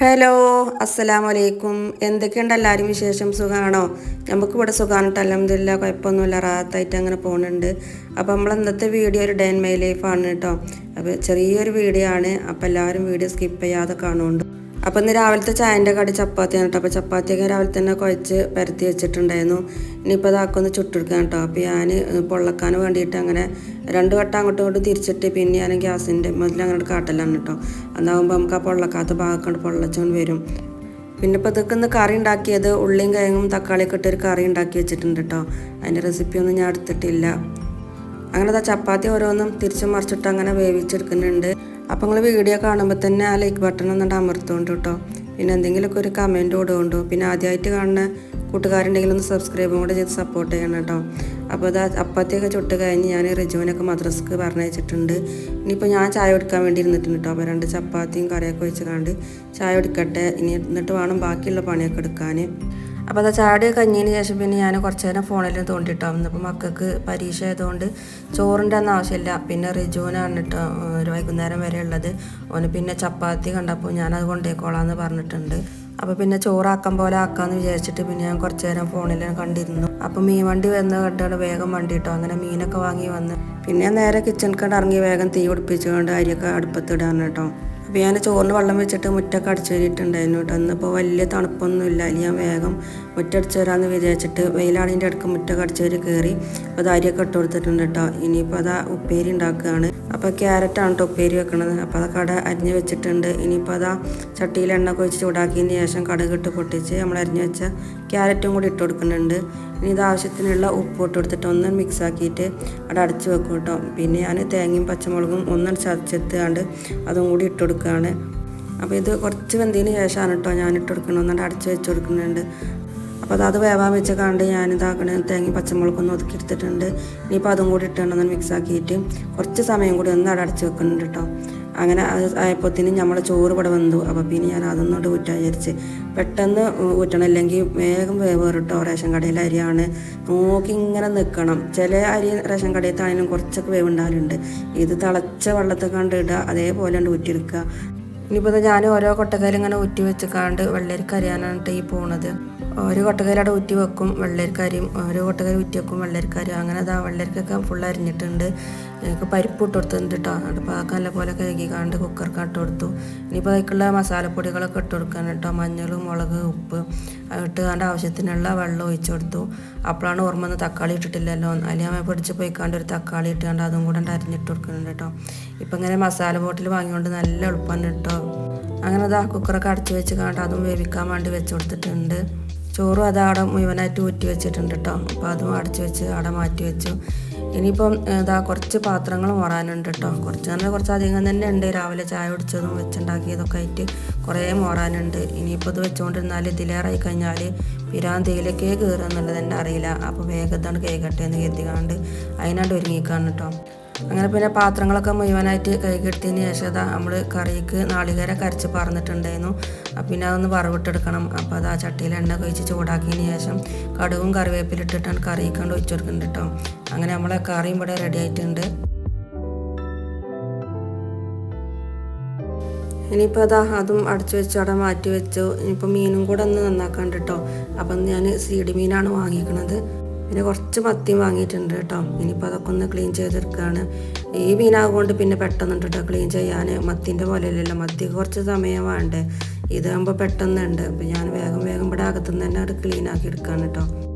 Hello അസ്സലാമലൈക്കും. എന്തൊക്കെയുണ്ട് എല്ലാവരും വിശേഷം? സുഖമാണോ നമുക്ക് ഇവിടെ സുഖമാണ് കേട്ടോ അലഹമില്ല കുഴപ്പമൊന്നുമില്ല. റാത്തായിട്ട് അങ്ങനെ പോകുന്നുണ്ട് അപ്പോൾ നമ്മൾ ഇന്നത്തെ വീഡിയോ ഒരു ഡേ മൈ ലൈഫാണ് കേട്ടോ. അപ്പോൾ ചെറിയൊരു വീഡിയോ ആണ്. അപ്പോൾ എല്ലാവരും വീഡിയോ സ്കിപ്പ് ചെയ്യാതെ കാണുന്നുണ്ട്. അപ്പോൾ ഇന്ന് രാവിലത്തെ ചായന്റെ കടി ചപ്പാത്തിയാണ് കേട്ടോ. അപ്പോൾ ചപ്പാത്തിയൊക്കെ രാവിലെ തന്നെ കുഴച്ച് പരത്തി വെച്ചിട്ടുണ്ടായിരുന്നു. ഇനിയിപ്പോൾ അതാക്കൊന്ന് ചുട്ടെടുക്കാൻ കേട്ടോ. അപ്പോൾ ഞാൻ പൊള്ളക്കാൻ വേണ്ടിയിട്ട് അങ്ങനെ രണ്ട് വട്ടം അങ്ങോട്ടും ഇങ്ങോട്ടും തിരിച്ചിട്ട് പിന്നെ ഞാൻ ഗ്യാസിന്റെ മുതൽ അങ്ങോട്ട് കാട്ടലാണ് കേട്ടോ. അതാകുമ്പോൾ നമുക്ക് ആ പൊള്ളക്കാത്ത ഭാഗം പൊള്ളച്ചുകൊണ്ട് വരും. പിന്നെ ഇപ്പോൾ ഇതൊക്കെ ഒന്ന് കറി ഉണ്ടാക്കിയത് ഉള്ളിയും കിഴങ്ങും തക്കാളിയൊക്കെ ഇട്ടൊരു കറി ഉണ്ടാക്കി വെച്ചിട്ടുണ്ട് കേട്ടോ. അതിന്റെ റെസിപ്പിയൊന്നും ഞാൻ എടുത്തിട്ടില്ല. അങ്ങനെ ദാ ചപ്പാത്തി ഓരോന്നും തിരിച്ചും മറിച്ചിട്ട് അങ്ങനെ വേവിച്ചെടുക്കുന്നുണ്ട്. അപ്പോൾ നിങ്ങൾ വീഡിയോ കാണുമ്പോൾ തന്നെ ആ ലൈക്ക് ബട്ടൺ ഒന്നുകൊണ്ട് അമർത്തുകൊണ്ട് കേട്ടോ പിന്നെ എന്തെങ്കിലുമൊക്കെ ഒരു കമന്റ് കൊടുക്കുന്നുണ്ടോ പിന്നെ ആദ്യമായിട്ട് കാണുന്ന കൂട്ടുകാരുണ്ടെങ്കിൽ ഒന്ന് സബ്സ്ക്രൈബും കൂടെ ചെയ്ത് സപ്പോർട്ട് ചെയ്യണം കേട്ടോ അപ്പോൾ അത് ചപ്പാത്തിയൊക്കെ ചുട്ട് കഴിഞ്ഞ് ഞാൻ റിജുവിനൊക്കെ മദ്രസ്ക്ക് പറഞ്ഞയച്ചിട്ടുണ്ട്. ഇനിയിപ്പോൾ ഞാൻ ചായ കുടിക്കാൻ വേണ്ടി ഇരുന്നിട്ടുണ്ട് കേട്ടോ അപ്പോൾ രണ്ട് ചപ്പാത്തിയും കറിയൊക്കെ വെച്ച് കണ്ട് ചായ കുടിക്കട്ടെ. ഇനി എന്നിട്ട് വേണം ബാക്കിയുള്ള പണിയൊക്കെ എടുക്കാൻ അപ്പോൾ അത് ചാടി കഞ്ഞിന് ശേഷം പിന്നെ ഞാൻ കുറച്ച് നേരം ഫോണിൽ തോണ്ടിട്ടോ ഇന്നിപ്പോൾ മക്കൾക്ക് പരീക്ഷ ആയതുകൊണ്ട് ചോറിന്റെ ഒന്നും ആവശ്യമില്ല. പിന്നെ റിജുവിനാണ് കേട്ടോ ഒരു വൈകുന്നേരം വരെ ഉള്ളത്. ഓന് പിന്നെ ചപ്പാത്തി കണ്ടപ്പോൾ ഞാനത് കൊണ്ടേക്കോളാന്ന് പറഞ്ഞിട്ടുണ്ട്. അപ്പോൾ പിന്നെ ചോറാക്കാൻ പോലെ ആക്കാമെന്ന് വിചാരിച്ചിട്ട് പിന്നെ ഞാൻ കുറച്ച് നേരം ഫോണിൽ കണ്ടിരുന്നു. അപ്പോൾ മീൻ വണ്ടി വന്ന് കണ്ടാണ് വേഗം വണ്ടി ഇട്ടോ അങ്ങനെ മീനൊക്കെ വാങ്ങി വന്ന്. പിന്നെ നേരെ കിച്ചൺ കണ്ട് ഇറങ്ങി വേഗം തീ പിടിപ്പിച്ചുകൊണ്ട് അരിയൊക്കെ അടുപ്പത്തിടാൻ കേട്ടോ അപ്പോൾ ഞാൻ ചോറിന് വെള്ളം വെച്ചിട്ട് മുറ്റൊക്കെ അടിച്ചു കയറിയിട്ടുണ്ടായിരുന്നു കേട്ടോ. അന്നിപ്പോൾ വലിയ തണുപ്പൊന്നുമില്ല. അല്ലെങ്കിൽ ഞാൻ വേഗം മുറ്റടിച്ചു വരാമെന്ന് വിചാരിച്ചിട്ട് വെയിലാണിന്റെ അടുക്ക് മുറ്റൊക്കെ അടിച്ചു കയറി കയറി അപ്പോൾ അത് അരിയൊക്കെ ഇട്ട് കൊടുത്തിട്ടുണ്ട് കേട്ടോ. ഇനിയിപ്പോൾ അതാ ഉപ്പേരി ഉണ്ടാക്കുകയാണ്. അപ്പോൾ ക്യാരറ്റാണ് കേട്ടോ ഉപ്പേരി വെക്കണത്. അപ്പോൾ അത് കട അരിഞ്ഞ് വെച്ചിട്ടുണ്ട്. ഇനിയിപ്പോൾ അതാ ചട്ടിയിൽ എണ്ണ കൊഴിച്ച് ചൂടാക്കിയതിന് ശേഷം കടുകിട്ട് പൊട്ടിച്ച് നമ്മൾ അരിഞ്ഞ് വെച്ച ക്യാരറ്റും കൂടി ഇട്ട് കൊടുക്കുന്നുണ്ട്. ഇനി ഇത് ആവശ്യത്തിനുള്ള ഉപ്പ് ഇട്ട് കൊടുത്തിട്ട് ഒന്ന് മിക്സ് ആക്കിയിട്ട് അവിടെ അടച്ച് വെക്കും കേട്ടോ. പിന്നെ ഞാൻ തേങ്ങയും പച്ചമുളകും ഒന്ന് ചതച്ചെത്തുകൊണ്ട് അതും കൂടി ഇട്ട് കൊടുക്കുകയാണ്. അപ്പോൾ ഇത് കുറച്ച് വെന്തതിന് ശേഷമാണ് കേട്ടോ ഞാൻ ഇട്ട് കൊടുക്കണം ഒന്നുകൊണ്ട് അടച്ച് വെച്ച് കൊടുക്കുന്നുണ്ട്. അപ്പോൾ അത് വേവാൻ വെച്ച കണ്ട് ഞാനിതാക്കണ പച്ചമുളകും ഒന്ന് ഒതുക്കി എടുത്തിട്ടുണ്ട്. ഇനിയിപ്പോൾ അതും കൂടി ഇട്ടുകൊണ്ട് മിക്സ് ആക്കിയിട്ട് കുറച്ച് സമയം കൂടി ഒന്ന് അവിടെ അടച്ച് വെക്കുന്നുണ്ട് കേട്ടോ. അങ്ങനെ അത് ആയപ്പോഴത്തേനും നമ്മൾ ചോറ് ഇവിടെ വന്നു. അപ്പോൾ പിന്നെ ഞാൻ അതൊന്നും ഊറ്റാൻ വിചാരിച്ച് പെട്ടെന്ന് ഊറ്റണം അല്ലെങ്കിൽ വേഗം വേവ് കേട്ടോ റേഷൻ കടയിലെ അരിയാണ്. നോക്കി ഇങ്ങനെ നിൽക്കണം ചില അരി റേഷൻ കടയിലത്താണെങ്കിലും കുറച്ചൊക്കെ വേവ് ഉണ്ടാകലുണ്ട് ഇത് തിളച്ച വെള്ളത്തിൽ ഇടുക അതേപോലെ ഊറ്റിയെടുക്കുക. ഇനിയിപ്പോൾ ഞാൻ ഓരോ കൊട്ടക്കയിൽ ഇങ്ങനെ ഊറ്റി വെച്ച് കാണ്ട് വെള്ളരിക്ക അരിയാനാണ് ഈ പോണത്. ഒരു കൊട്ടക്കയിലവിടെ ഊറ്റി വെക്കും വെള്ളരിക്കാരിയും ഒരു കൊട്ടകയിൽ ഊറ്റി വെക്കും വെള്ളരിക്കാരിയും. അങ്ങനെ അതാ വെള്ളരിക്കൊക്കെ ഫുൾ അരിഞ്ഞിട്ടുണ്ട്. എനിക്ക് പരിപ്പ് ഇട്ട് കൊടുത്തിട്ടുണ്ട് കേട്ടോ എന്നിട്ട് പാകം നല്ല പോലെ കഴുകി കാണ്ട് കുക്കർക്ക് ഇട്ട് കൊടുത്തു. ഇനിയിപ്പോൾ അതിലേക്കുള്ള മസാലപ്പൊടികളൊക്കെ ഇട്ട് കൊടുക്കാൻ കേട്ടോ മഞ്ഞൾ മുളക് ഉപ്പ് ഇട്ട് അതിന്റെ ആവശ്യത്തിനുള്ള വെള്ളം ഒഴിച്ചു കൊടുത്തു. അപ്പോഴാണ് ഓർമ്മ ഒന്ന് തക്കാളി ഇട്ടിട്ടില്ലല്ലോ. അമ്മ പിടിച്ച് പോയിക്കാണ്ട് ഒരു തക്കാളി ഇട്ടുകൊണ്ട് അതും കൂടെ അരിഞ്ഞിട്ട് കൊടുക്കുന്നുണ്ട് കേട്ടോ ഇപ്പം ഇങ്ങനെ മസാല ബോട്ടിൽ വാങ്ങിക്കൊണ്ട് നല്ല എളുപ്പമാണ് കേട്ടോ അങ്ങനെ അതാ കുക്കറൊക്കെ അടച്ചു വെച്ച് കാണ്ട് അതും വേവിക്കാൻ വേണ്ടി വെച്ച് കൊടുത്തിട്ടുണ്ട്. ചോറും അത് അവിടെ മുഴുവനായിട്ട് ഊറ്റി വെച്ചിട്ടുണ്ട് കേട്ടോ അപ്പോൾ അതും അടച്ചു വെച്ച് അവിടെ മാറ്റി വെച്ചു. ഇനിയിപ്പം ഇതാ കുറച്ച് പാത്രങ്ങൾ മോറാനുണ്ട് കേട്ടോ കുറച്ച് നല്ല കുറച്ച് അധികം തന്നെ ഉണ്ട്. രാവിലെ ചായ കുടിച്ചതും വെച്ചുണ്ടാക്കിയതൊക്കെ ആയിട്ട് കുറേ മോറാനുണ്ട്. ഇനിയിപ്പോൾ ഇത് വെച്ചുകൊണ്ടിരുന്നാൽ ഇതിലേറായി കഴിഞ്ഞാൽ പിരാന്തിയിലേക്കേ കയറുക എന്നുള്ളത് തന്നെ അറിയില്ല. അപ്പോൾ വേഗത്താണ് കേൾക്കട്ടെ എന്ന് കരുതി കണ്ട് അതിനാണ്ട് ഒരുങ്ങിക്കാണ് കേട്ടോ അങ്ങനെ പിന്നെ പാത്രങ്ങളൊക്കെ മുഴുവനായിട്ട് കൈകെടുത്തതിന് ശേഷം നമ്മൾ കറിക്ക് നാളികേര കരച്ച് പറന്നിട്ടുണ്ടായിരുന്നു. പിന്നെ അതൊന്ന് വറവിട്ടെടുക്കണം. അപ്പോൾ അത് ആ ചട്ടിയിൽ എണ്ണ കഴിച്ച് ചൂടാക്കിയതിന് ശേഷം കടുവും കറിവേപ്പിലിട്ടിട്ടാണ് കറിയിക്കാണ്ട് ഒഴിച്ചു കൊടുക്കുന്നുണ്ട് കേട്ടോ അങ്ങനെ നമ്മളെ കറിയും ഇവിടെ റെഡി ആയിട്ടുണ്ട്. ഇനിയിപ്പോൾ അതാ അതും അടച്ചു വെച്ച് അവിടെ മാറ്റി വെച്ചു. ഇനിയിപ്പോൾ മീനും കൂടെ ഒന്ന് നന്നാക്കാണ്ട് കേട്ടോ അപ്പം ഞാൻ സീഡ് മീനാണ് വാങ്ങിക്കണത്. പിന്നെ കുറച്ച് മത്തിയും വാങ്ങിയിട്ടുണ്ട് കേട്ടോ. ഇനിയിപ്പോൾ അതൊക്കെ ഒന്ന് ക്ലീൻ ചെയ്തെടുക്കുകയാണ് ഈ മീനാകൊണ്ട് പിന്നെ പെട്ടെന്ന് കേട്ടോ ക്ലീൻ ചെയ്യാൻ മത്തിന്റെ പോലെയല്ലല്ലോ. മത്തിക്ക് കുറച്ച് സമയം വേണ്ടേ. ഇതാകുമ്പോൾ പെട്ടെന്നുണ്ട്. അപ്പോൾ ഞാൻ വേഗം വേഗം ഇവിടെ അകത്തുനിന്ന് തന്നെ അത് ക്ലീൻ ആക്കി എടുക്കുകയാണ് കേട്ടോ.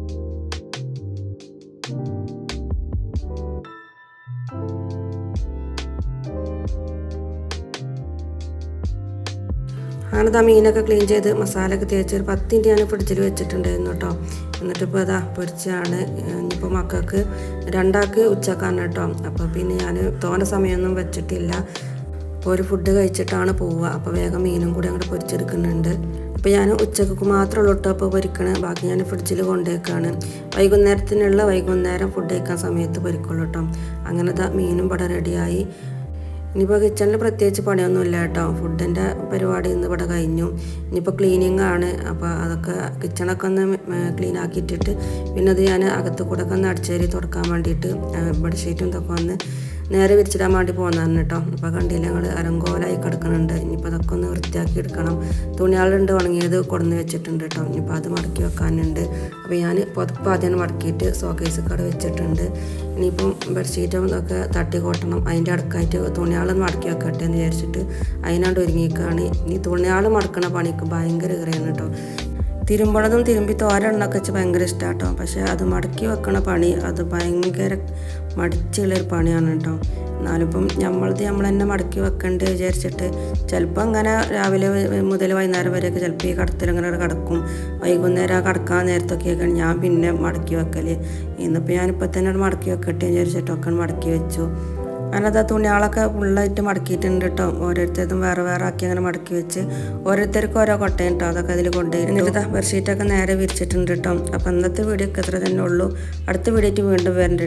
അങ്ങനത്തെ ആ മീനൊക്കെ ക്ലീൻ ചെയ്ത് മസാലയൊക്കെ തേച്ച് ഒരു പത്തിന്റെ ഞാൻ ഫ്രിഡ്ജിൽ വെച്ചിട്ടുണ്ടായിരുന്നു കേട്ടോ എന്നിട്ടിപ്പോൾ അതാ പൊരിച്ചാണ് ഇനിയിപ്പോൾ മക്കൾക്ക് രണ്ടാൾക്ക് ഉച്ചക്കാണ് കേട്ടോ അപ്പോൾ പിന്നെ ഞാൻ തോന സമയമൊന്നും വെച്ചിട്ടില്ല. അപ്പോൾ ഒരു ഫുഡ് കഴിച്ചിട്ടാണ് പോവുക. അപ്പോൾ വേഗം മീനും കൂടി അങ്ങോട്ട് പൊരിച്ചെടുക്കുന്നുണ്ട്. അപ്പോൾ ഞാൻ ഉച്ചയ്ക്ക് മാത്രമേ ഉള്ളൂ അപ്പോൾ പൊരിക്കണേ. ബാക്കി ഞാൻ ഫ്രിഡ്ജിൽ കൊണ്ടുവയ്ക്കാണ് വൈകുന്നേരത്തിനുള്ള വൈകുന്നേരം ഫുഡ് കഴിക്കാൻ സമയത്ത് പൊരിക്കുള്ളൂ കേട്ടോ അങ്ങനത്തെ മീനും ഇവിടെ റെഡിയായി ഇനിയിപ്പോൾ കിച്ചണിൽ പ്രത്യേകിച്ച് പണിയൊന്നുമില്ല കേട്ടോ. ഫുഡിന്റെ പരിപാടി ഇന്ന് ഇവിടെ കഴിഞ്ഞു. ഇനിയിപ്പോൾ ക്ലീനിങ് ആണ്. അപ്പോൾ അതൊക്കെ കിച്ചണൊക്കെ ഒന്ന് ക്ലീൻ ആക്കിയിട്ടിട്ട് പിന്നെ അത് ഞാൻ അകത്ത് കൂടെ ഒക്കെ ഒന്ന് അടിച്ചേരി തുടക്കാൻ വേണ്ടിയിട്ട് ബെഡ്ഷീറ്റും ഇതൊക്കെ ഒന്ന് നേരെ വിരിച്ചിടാൻ വേണ്ടി പോകുന്നതാണ് കേട്ടോ. അപ്പോൾ കണ്ടില്ല ഞങ്ങൾ അരങ്കോലായി കിടക്കുന്നുണ്ട് ഇനിയിപ്പോൾ അതൊക്കെ ഒന്ന് വൃത്തിയാക്കി എടുക്കണം. തുണികളുണ്ട് ഉണങ്ങിയത് കൊടുന്ന് വെച്ചിട്ടുണ്ട് കേട്ടോ. ഇനിയിപ്പോൾ അത് മടക്കി വെക്കാനുണ്ട്. അപ്പോൾ ഞാൻ പുതപ്പ് ആദ്യം മടക്കിയിട്ട് സോക്കേസ് കട വെച്ചിട്ടുണ്ട്. ഇനിയിപ്പം ബെഡ്ഷീറ്റും ഇതൊക്കെ തട്ടി കൊട്ടണം. അതിന്റെ അടുക്കായിട്ട് തുണിയാളൊന്ന് മടക്കി വെക്കട്ടെ എന്ന് വിചാരിച്ചിട്ട് അതിനാണ്ട് ഒരുങ്ങിയിക്കുകയാണ് ഇനി തുണിയാൾ മടക്കണ പണിക്ക് ഭയങ്കര കറിയാണ് കേട്ടോ. തിരുമ്പണതും തിരുമ്പി തോരണ്ണൊക്കെ വെച്ച് ഭയങ്കര ഇഷ്ടമാണ് കേട്ടോ പക്ഷേ അത് മടക്കി വെക്കണ പണി അത് ഭയങ്കര മടിച്ചുള്ളൊരു പണിയാണ് കേട്ടോ. എന്നാലിപ്പം നമ്മളത് നമ്മൾ തന്നെ മടക്കി വെക്കണ്ടേ വിചാരിച്ചിട്ട് ചിലപ്പോൾ അങ്ങനെ രാവിലെ മുതൽ വൈകുന്നേരം വരെയൊക്കെ ചിലപ്പോൾ ഈ കടത്തിൽ അങ്ങനെ കിടക്കും. വൈകുന്നേരം ആ കിടക്കാൻ നേരത്തൊക്കെയൊക്കെ ഞാൻ പിന്നെ മടക്കി വെക്കൽ ഇന്നിപ്പോൾ ഞാനിപ്പോൾ തന്നെ മടക്കി വെക്കട്ടെ വിചാരിച്ചിട്ടൊക്കെ മടക്കി വെച്ചു. അങ്ങനത്തെ തുണികളൊക്കെ ഫുള്ളായിട്ട് മടക്കിയിട്ടുണ്ട് കേട്ടോ ഓരോരുത്തരും വേറെ വേറെ ആക്കി അങ്ങനെ മടക്കി വെച്ച്. ഓരോരുത്തർക്കും ഓരോ കൊട്ടയും കേട്ടോ അതൊക്കെ അതിൽ കൊണ്ടുപോയി എന്നിട്ട് ബെഡ്ഷീറ്റൊക്കെ നേരെ വിരിച്ചിട്ടുണ്ട് കേട്ടോ അപ്പം ഇന്നത്തെ വീഡിയോ ഒക്കെ ഇത്ര തന്നെ ഉള്ളൂ. അടുത്ത വീഡിയോ വീണ്ടും വരണ്ട.